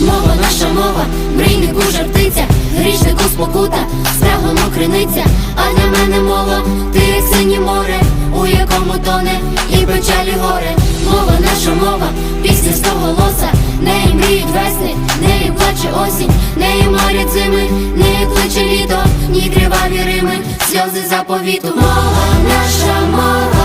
мова, наша мова, мрійнику жартиця, грішнику спокута, стягом криниця, а для мене мова, ти як синє море, у якому тоне і печалі горе, мова, наша мова, пісня стоголоса, неї мріють весни, неї плаче осінь, неї марять зими, неї кличе літо, ні криваві рими, сльози заповіту, мова, наша мова.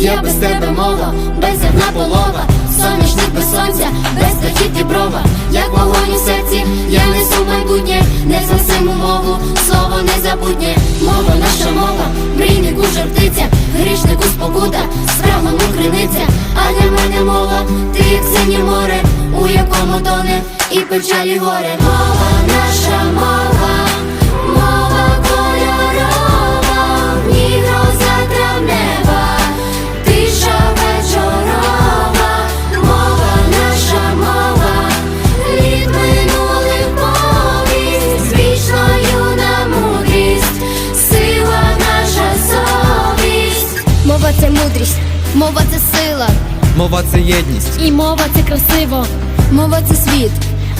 Я без тебе мова, без зерна полова, сонячник без сонця, без птахів діброва, як вогонь у серці, я несу майбутнє, незносиму мову, слово незабутнє, мова наша мова, мрійнику жартиця, грішнику спокута, справному криниця, а для мене мова, ти як синє море, у якому тоне і печалі горе. Мова наша мова Мова це єдність, і мова це красиво, мова це світ,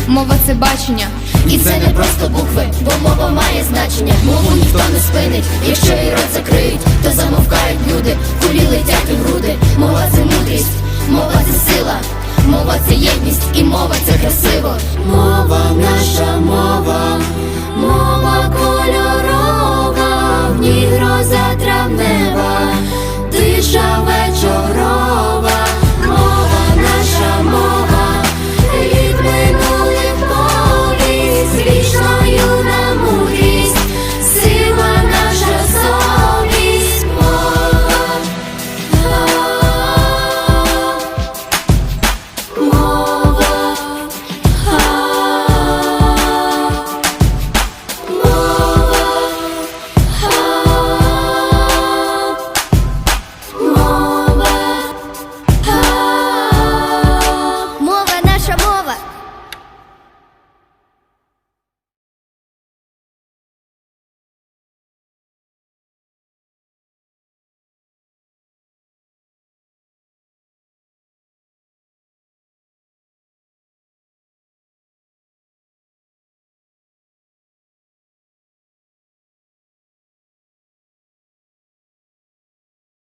мова це бачення. І це не просто букви, бо мова має значення. Мову ніхто не спинить. Якщо і рот закриють, то замовкають люди, кулі летять у груди. Мова це мудрість, мова це сила, мова це єдність, і мова це красиво. Мова наша